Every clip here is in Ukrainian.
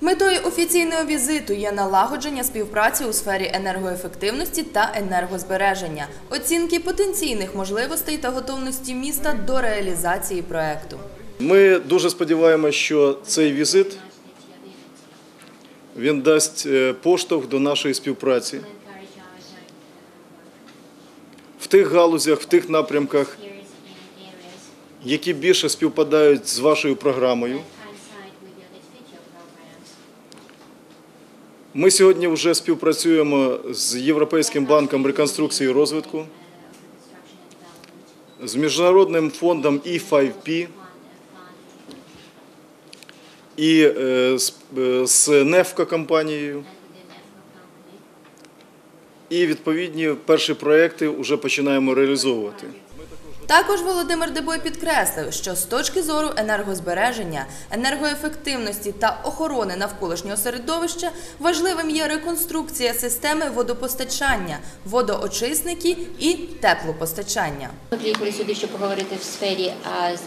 Метою офіційного візиту є налагодження співпраці у сфері енергоефективності та енергозбереження, оцінки потенційних можливостей та готовності міста до реалізації проекту. Ми дуже сподіваємося, що цей візит він дасть е, поштовх до нашої співпраці в тих галузях, в тих напрямках, які більше співпадають з вашою програмою. Ми сьогодні вже співпрацюємо з Європейським банком реконструкції і розвитку, з міжнародним фондом E5P і е, е, з Нефко компанією. І відповідні перші проекти вже починаємо реалізовувати. Також Володимир Дебой підкреслив, що з точки зору енергозбереження, енергоефективності та охорони навколишнього середовища важливим є реконструкція системи водопостачання, водоочисники і теплопостачання. Приїхали сюди, щоб поговорити в сфері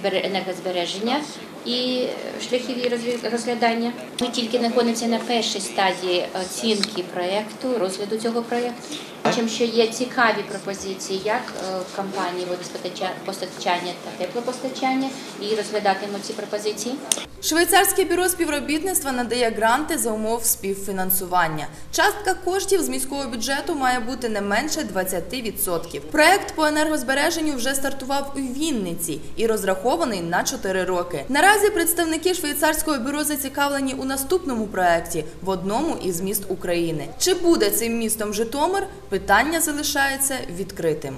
енергозбереження і шляхів її розглядання. Ми тільки знаходимося на першій стадії оцінки проєкту, розгляду цього проєкту. Бачимо, що є цікаві пропозиції як е, в компанії водопостачання та теплопостачання, і розглядатимемо ці пропозиції. Швейцарське бюро співробітництва надає гранти за умов співфінансування. Частка коштів з міського бюджету має бути не менше 20%. Проект по енергозбереженню вже стартував у Вінниці і розрахований на 4 роки. Наразі представники швейцарського бюро зацікавлені у наступному проекті в одному із міст України. Чи буде цим містом Житомир? Питання залишається відкритим.